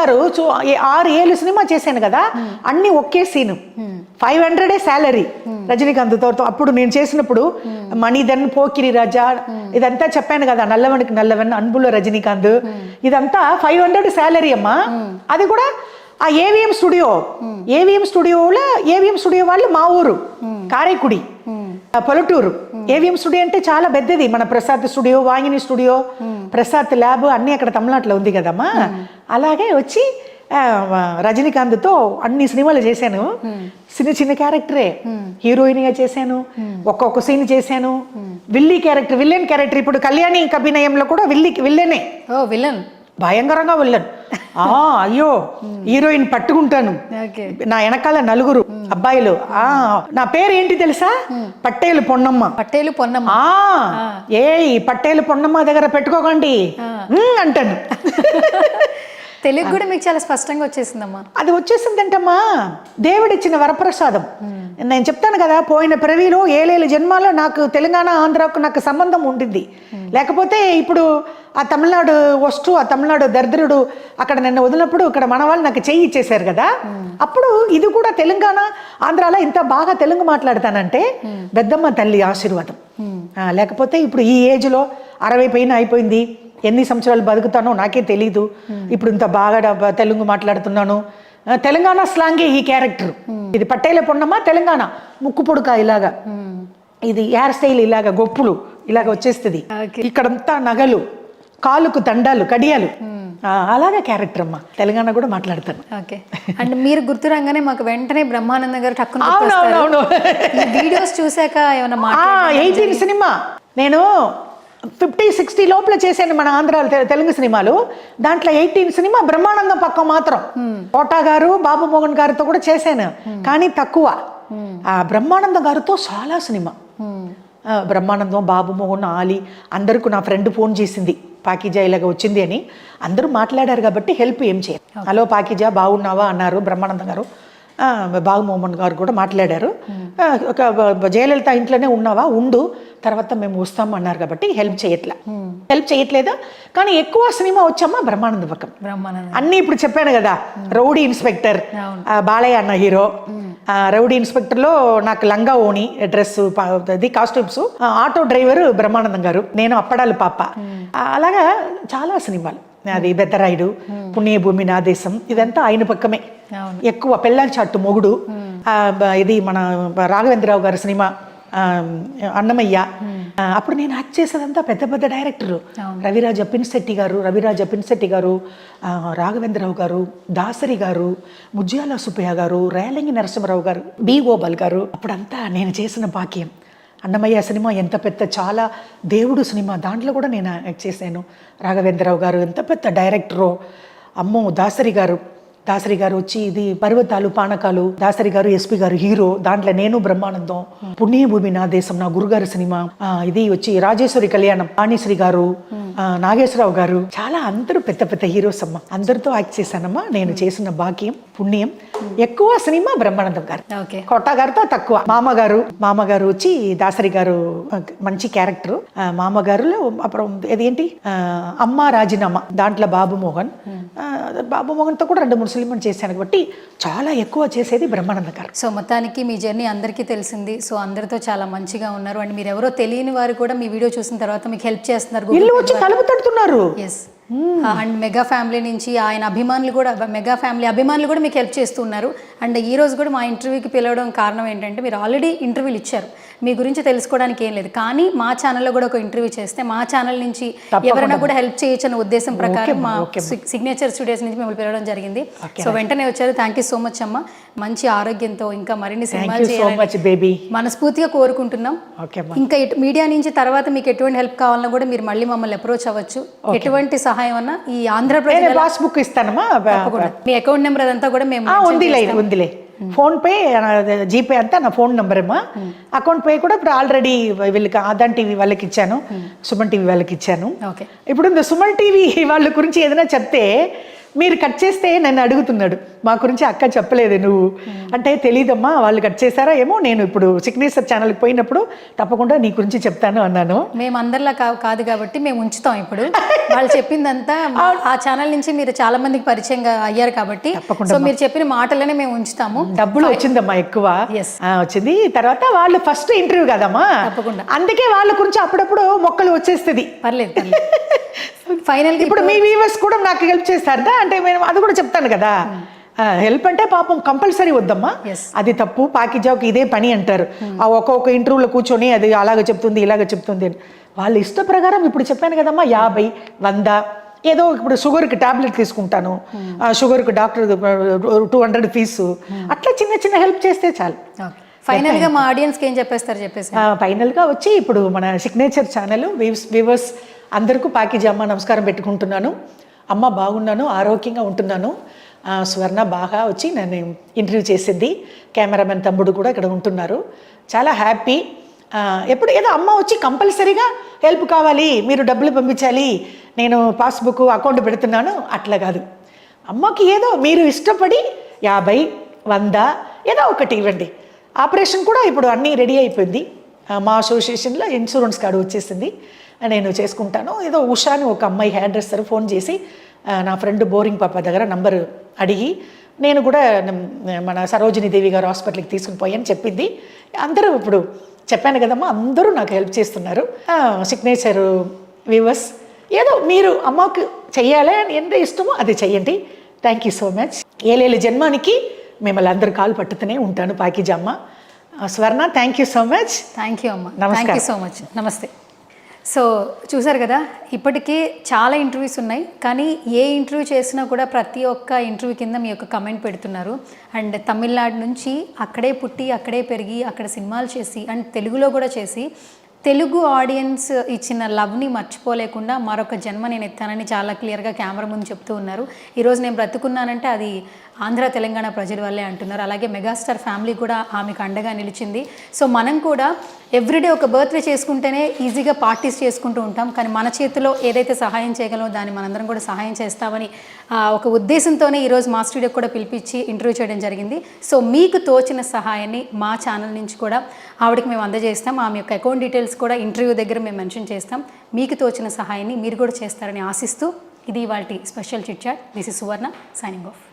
గారు చూ- ఆరు ఏళ్ళు సినిమా చేశాను కదా అన్ని ఒకే సీను. ఫైవ్ హండ్రెడే శాలరీ రజనీకాంత్తో అప్పుడు నేను చేసినప్పుడు మణిధన్ పోకిరి రాజా ఇదంతా చెప్పాను కదా నల్లవనికి నల్లవన్ అన్బుల రజనీకాంత్. ఇదంతా ఫైవ్ హండ్రెడ్ శాలరీ అమ్మా. అది కూడా ఆ ఏవిఎం స్టూడియో ఏవిఎం స్టూడియోలో ఏవిఎం స్టూడియో వాళ్ళు మా ఊరు కారైకుడి. ఆ పొలటూరు ఏవిఎం స్టూడియో అంటే చాలా పెద్దది. మన Prasad studio Vahini studio Prasad lab అన్నీ అక్కడ తమిళనాడులో ఉంది కదమ్మా. అలాగే వచ్చి రజనీకాంత్తో అన్ని సినిమాలు చేశాను. చిన్న చిన్న క్యారెక్టరే. హీరోయిన్గా చేశాను. ఒక్కొక్క సీన్ చేశాను. విల్లీ క్యారెక్టర్ విల్లన్ క్యారెక్టర్. ఇప్పుడు కళ్యాణి కభినయంలో కూడా విల్లి విల్లనే. ఓ విలన్ భయంకరంగా ఆ అయ్యో. హీరోయిన్ పట్టుకుంటాను. నా వెనకాల నలుగురు. అబ్బాయిలు. ఆ నా పేరు ఏంటి తెలుసా పట్టేలు పొన్నమ్మ. పట్టేలు పొన్నమ్మ. ఆ ఏ పట్టేలు పొన్నమ్మ దగ్గర పెట్టుకోకండి. అంటాను తెలుగు కూడా మీకు చాలా స్పష్టంగా వచ్చేసిందమ్మా. అది వచ్చేసిందంటమ్మా. దేవుడిచ్చిన వరప్రసాదం. నేను చెప్తాను కదా పోయిన ప్రవీలో ఏలేలు జన్మాలో నాకు తెలంగాణ ఆంధ్రాకు నాకు సంబంధం ఉండింది. లేకపోతే ఇప్పుడు ఆ తమిళనాడు వస్తూ ఆ తమిళనాడు దరిద్రుడు అక్కడ నన్ను వదిలినప్పుడు ఇక్కడ మన వాళ్ళు నాకు చెయ్యి ఇచ్చేశారు కదా. అప్పుడు ఇది కూడా తెలంగాణ ఆంధ్రాలో ఇంత బాగా తెలుగు మాట్లాడతానంటే పెద్దమ్మ తల్లి ఆశీర్వాదం. లేకపోతే ఇప్పుడు ఈ ఏజ్లో అరవై పైన అయిపోయింది. ఎన్ని సంవత్సరాలు బతుకుతానో నాకే తెలీదు. ఇప్పుడు ఇంత బాగా తెలుగు మాట్లాడుతున్నాను. తెలంగాణ స్లాంగే ఈ క్యారెక్టర్. ఇది పట్టేల పొన్నమ్మ తెలంగాణ. ముక్కు పొడుక ఇలాగా. ఇది హెయిర్ స్టైల్ ఇలాగా గొప్పులు ఇలాగ వచ్చేస్తుంది. ఇక్కడంతా నగలు. కాలుకు తండాలు కడియాలు. ఆ, అలాగే క్యారెక్టర్ అమ్మ. తెలంగాణ కూడా మాట్లాడతాను. ఓకే. అండ్ మీరు గుర్తు రాగానే మాకు వెంటనే బ్రహ్మానంద గారు టక్కున వీడియోస్ చూసాక ఏమైనా ఎయిటీన్ సినిమా? నేను ఫిఫ్టీ సిక్స్టీ లోపల చేశాను మన ఆంధ్ర తెలుగు సినిమాలు. దాంట్లో ఎయిటీన్ సినిమా బ్రహ్మానందం పక్క మాత్రం. కోటా గారు బాబు మోహన్ గారితో కూడా చేశాను. కానీ తక్కువ. ఆ బ్రహ్మానందం గారితో చాలా సినిమా. బ్రహ్మానందం బాబు మోహన్ ఆలి అందరికి నా ఫ్రెండ్ ఫోన్ చేసింది. పాకిజా ఇలాగ వచ్చింది అని అందరూ మాట్లాడారు కాబట్టి హెల్ప్ ఏం చేయాలి. హలో పాకిజా బాగున్నావా అన్నారు బ్రహ్మానందం గారు. ఆ, బాగు మోహన్ గారు కూడా మాట్లాడారు. ఒక జయలలిత ఇంట్లోనే ఉన్నావా? ఉండు. తర్వాత మేము వస్తాం అన్నారు కాబట్టి హెల్ప్ చేయట్లా. హెల్ప్ చేయట్లేదు? కానీ ఎక్కువ సినిమా వచ్చామా? బ్రహ్మానంద పక్కం అన్నీ ఇప్పుడు చెప్పాను కదా రౌడీ ఇన్స్పెక్టర్ బాలయ్య అన్న హీరో. రౌడీ ఇన్స్పెక్టర్లో నాకు లంగా ఓణి డ్రెస్ అది costumes. Auto driver Brahmanandam garu నేను అప్పడాలు పాప. అలాగా చాలా సినిమాలు. అది బెత్తరాయుడు పుణ్యభూమి నా దేశం ఇదంతా ఆయన పక్కమే. ఎక్కువ పెళ్ళాం చాటు మొగుడు. ఇది మన రాఘవేంద్రరావు గారి సినిమా. అన్నమయ్య. అప్పుడు నేను యాక్ట్ చేసేదంతా పెద్ద పెద్ద డైరెక్టరు రవిరాజ పిన్శెట్టి గారు రవిరాజ పిన్శెట్టి గారు రాఘవేంద్రరావు గారు దాసరి గారు ముజ్జాల సుబ్బయ్య గారు రేలంగి నరసింహరావు గారు బి గోపాల్ గారు. అప్పుడంతా నేను చేసిన భాగ్యం. అన్నమయ్య సినిమా ఎంత పెద్ద చాలా దేవుడు సినిమా. దాంట్లో కూడా నేను యాక్ట్ చేశాను. రాఘవేంద్రరావు గారు ఎంత పెద్ద డైరెక్టరో అమ్మో దాసరి గారు. దాసరి గారు వచ్చి ఇది పర్వతాలు పానకాలు దాసరి గారు ఎస్పి గారు హీరో దాంట్లో నేను బ్రహ్మానందం పుణ్యభూమి నా దేశం నా గురుగారి సినిమా ఇది వచ్చి రాజేశ్వరి కళ్యాణం వాణిశ్రీ గారు నాగేశ్వరరావు గారు చాలా అందరూ పెద్ద పెద్ద హీరోస్ అమ్మ. అందరితో యాక్ట్ చేశానమ్మా. నేను చేసిన భాగ్యం పుణ్యం. ఎక్కువ సినిమా బ్రహ్మానందం గారు. ఓకే. కొట్ట గారితో తక్కువ. మామగారు మామగారు వచ్చి దాసరి గారు మంచి క్యారెక్టర్. మామగారులో అప్పుడు ఆ, అమ్మ రాజీనామా. దాంట్లో బాబు మోహన్ బాబు మోహన్తో కూడా రెండు మూడు సినిమాలు చేశాను కాబట్టి చాలా ఎక్కువ చేసేది బ్రహ్మానంద గారు. సో మొత్తానికి మీ జర్నీ అందరికీ తెలిసింది. సో అందరితో చాలా మంచిగా ఉన్నారు. అండ్ మీరు ఎవరో తెలియని వారు కూడా మీ వీడియో చూసిన తర్వాత మీకు హెల్ప్ చేస్తున్నారు ఇల్లు వచ్చి తలుపు తడుతున్నారు. ఎస్ అండ్ మెగా ఫ్యామిలీ నుంచి ఆయన అభిమానులు కూడా మెగా ఫ్యామిలీ అభిమానులు కూడా మీకు హెల్ప్ చేస్తున్నారు. అండ్ ఈ రోజు కూడా మా ఇంటర్వ్యూకి పిలవడం కారణం ఏంటంటే మీరు ఆల్రెడీ ఇంటర్వ్యూలు ఇచ్చారు. మీ గురించి తెలుసుకోవడానికి ఏం లేదు. కానీ మా ఛానల్లో కూడా ఒక ఇంటర్వ్యూ చేస్తే మా ఛానల్ నుంచి ఎవరైనా కూడా హెల్ప్ చేయొచ్చు అన్న ఉద్దేశం ప్రకారం మా సిగ్నేచర్ స్టూడియోస్ నుంచి మిమ్మల్ని పిలవడం జరిగింది. సో వెంటనే వచ్చారు. థ్యాంక్ యూ సో మచ్ అమ్మ. మంచి ఆరోగ్యంతో ఇంకా మరిన్ని సినిమాలు చేయాలని మనస్ఫూర్తిగా కోరుకుంటున్నాం. ఇంకా మీడియా నుంచి తర్వాత మీకు ఎటువంటి హెల్ప్ కావాలన్నా కూడా మీరు మళ్ళీ మమ్మల్ని అప్రోచ్ అవ్వచ్చు. ఎటువంటి సహాయం సహాయం అన్న ఈ ఆంధ్రప్రదేశ్ పాస్ బుక్ ఇస్తానమ్మా. మీ అకౌంట్ నెంబర్ అదంతా కూడా మేము ఉందిలే ఉందిలే. ఫోన్ పే జీపే అంతా నా ఫోన్ నెంబర్ అమ్మా అకౌంట్ పే కూడా ఇప్పుడు ఆల్రెడీ వీళ్ళకి ఆదాన్ టీవీ వాళ్ళకి ఇచ్చాను. సుమన్ టీవీ వాళ్ళకి ఇచ్చాను. ఇప్పుడు సుమన్ టీవీ వాళ్ళ గురించి ఏదైనా చెప్తే మీరు కట్ చేస్తే నన్ను అడుగుతున్నాడు. మా గురించి అక్క చెప్పలేదు నువ్వు. అంటే తెలియదమ్మా వాళ్ళు కట్ చేశారా ఏమో నేను ఇప్పుడు సిగ్నేచర్ ఛానల్కి పోయినప్పుడు తప్పకుండా నీ గురించి చెప్తాను అన్నాను. మేము అందరిలా కాదు కాబట్టి మేము ఉంచుతాం ఇప్పుడు. వాళ్ళు చెప్పిందంతా ఆ ఛానల్ నుంచి మీరు చాలా మందికి పరిచయం అయ్యారు కాబట్టి. సో మీరు చెప్పిన మాటలనే మేము ఉంచుతాము. డబ్బులు వచ్చిందమ్మా ఎక్కువ. వచ్చింది. తర్వాత వాళ్ళు ఫస్ట్ ఇంటర్వ్యూ కదమ్మా. తప్పకుండా. అందుకే వాళ్ళ గురించి అప్పుడప్పుడు మొక్కలు వచ్చేస్తుంది. పర్లేదు ఫైనల్ ఇప్పుడు మీ వీవర్స్ కూడా నాకు హెల్ప్ చేస్తారా అంటే నేను అది కూడా చెప్తాను కదా. హెల్ప్ అంటే పాపం కంపల్సరీ వద్దమ్మా. అది తప్పు. పాకిజావుకి ఇదే పని అంటారు. ఆ ఒక్కొక్క ఇంటర్వ్యూలో కూర్చొని అది అలాగ చెప్తుంది ఇలాగ చెప్తుంది అని. వాళ్ళ ఇష్ట ప్రకారం ఇప్పుడు చెప్పాను కదమ్మా యాభై వంద ఏదో ఇప్పుడు షుగర్కి టాబ్లెట్ తీసుకుంటాను. షుగర్కి డాక్టర్ టూ హండ్రెడ్ ఫీజు. అట్లా చిన్న చిన్న హెల్ప్ చేస్తే చాలు. ఫైనల్గా మా ఆడియన్స్కి ఏం చెప్పేస్తారు చెప్పేసి. ఫైనల్గా వచ్చి ఇప్పుడు మన సిగ్నేచర్ ఛానల్ వీవ్స్ వ్యూవర్స్ అందరికీ పాకిజీ అమ్మ నమస్కారం పెట్టుకుంటున్నాను. అమ్మ బాగున్నాను ఆరోగ్యంగా ఉంటున్నాను. స్వర్ణ బాగా వచ్చి నన్ను ఇంటర్వ్యూ చేసింది. కెమెరామెన్ తమ్ముడు కూడా ఇక్కడ ఉంటున్నారు. చాలా హ్యాపీ. ఎప్పుడు ఏదో అమ్మ వచ్చి కంపల్సరీగా హెల్ప్ కావాలి మీరు డబ్బులు పంపించాలి నేను పాస్బుక్ అకౌంట్ పెడుతున్నాను. అట్లా కాదు. అమ్మకి ఏదో మీరు ఇష్టపడి యాభై వంద ఏదో ఒకటి ఇవ్వండి. ఆపరేషన్ కూడా ఇప్పుడు అన్నీ రెడీ అయిపోయింది. మా అసోసియేషన్లో ఇన్సూరెన్స్ కార్డు వచ్చేసింది. నేను చేసుకుంటాను. ఏదో ఉషా అని ఒక అమ్మాయి హెయిర్ డ్రెస్సర్ ఫోన్ చేసి నా ఫ్రెండ్ బోరింగ్ పాప దగ్గర నంబర్ అడిగి నేను కూడా మన సరోజిని దేవి గారు హాస్పిటల్కి తీసుకుని పోయాను చెప్పింది. అందరూ ఇప్పుడు చెప్పాను కదమ్మా అందరూ నాకు హెల్ప్ చేస్తున్నారు. సిగ్నేచర్ వ్యూవర్స్ ఏదో మీరు అమ్మకు చెయ్యాలి అని ఎంత ఇష్టమో అది చెయ్యండి. థ్యాంక్ యూ సో మచ్ ఏలేలు జన్మానికి మిమ్మల్ని అందరు కాలు పట్టుతూనే ఉంటాను పాకిజమ్మ. Swarna thank you so much thank you అమ్మ. నమస్కారం. సో మచ్ నమస్తే. సో చూసారు కదా ఇప్పటికే చాలా ఇంటర్వ్యూస్ ఉన్నాయి కానీ ఏ ఇంటర్వ్యూ చేసినా కూడా ప్రతి ఒక్క ఇంటర్వ్యూ కింద మీ యొక్క కమెంట్ పెడుతున్నారు. అండ్ తమిళనాడు నుంచి అక్కడే పుట్టి అక్కడే పెరిగి అక్కడ సినిమాలు చేసి అండ్ తెలుగులో కూడా చేసి తెలుగు ఆడియన్స్ ఇచ్చిన లవ్ని మర్చిపోలేకుండా మరొక జన్మ నేను ఎత్తానని చాలా క్లియర్గా కెమెరా ముందు చెప్తూ ఉన్నారు. ఈరోజు నేను బ్రతుకున్నానంటే అది ఆంధ్ర తెలంగాణ ప్రజల వల్లే అంటున్నారు. అలాగే మెగాస్టార్ ఫ్యామిలీ కూడా ఆమెకు అండగా నిలిచింది. సో మనం కూడా ఎవ్రీడే ఒక బర్త్డే చేసుకుంటేనే ఈజీగా పార్టీస్ చేసుకుంటూ ఉంటాం. కానీ మన చేతిలో ఏదైతే సహాయం చేయగలమో దాన్ని మనందరం కూడా సహాయం చేస్తామని ఆ, ఒక ఉద్దేశంతోనే ఈరోజు మా స్టూడియోకి కూడా పిలిపించి ఇంటర్వ్యూ చేయడం జరిగింది. సో మీకు తోచిన సహాయాన్ని మా ఛానల్ నుంచి కూడా ఆవిడకి మేము అందజేస్తాం. ఆమె యొక్క అకౌంట్ డీటెయిల్స్ కూడా ఇంటర్వ్యూ దగ్గర మేము మెన్షన్ చేస్తాం. మీకు తోచిన సహాయాన్ని మీరు కూడా చేస్తారని ఆశిస్తూ ఇది ఇవాళ special chit chat. This is Suvarna signing off